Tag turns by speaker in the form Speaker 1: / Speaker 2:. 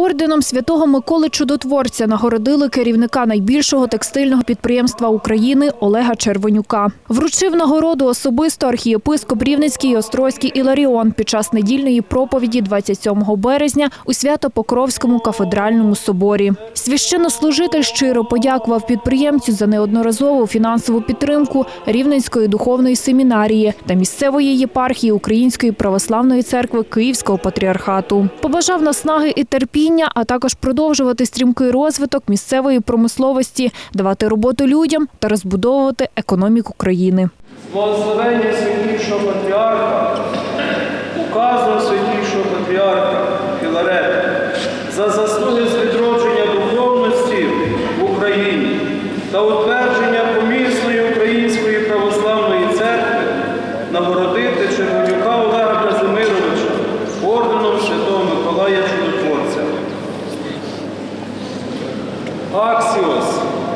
Speaker 1: Орденом святого Миколи Чудотворця нагородили керівника найбільшого текстильного підприємства України Олега Червонюка. Вручив нагороду особисто архієпископ Рівненський і Острозький Іларіон під час недільної проповіді 27 березня у Свято-Покровському кафедральному соборі. Священнослужитель щиро подякував підприємцю за неодноразову фінансову підтримку Рівненської духовної семінарії та місцевої єпархії Української православної церкви Київського патріархату. Побажав наснаги і терпіння, а також продовжувати стрімкий розвиток місцевої промисловості, давати роботу людям та розбудовувати економіку країни.
Speaker 2: Благословення святішого патріарха, указом святішого патріарха Філарета за заслуги з відродження духовності в Україні та утвердження Óxios.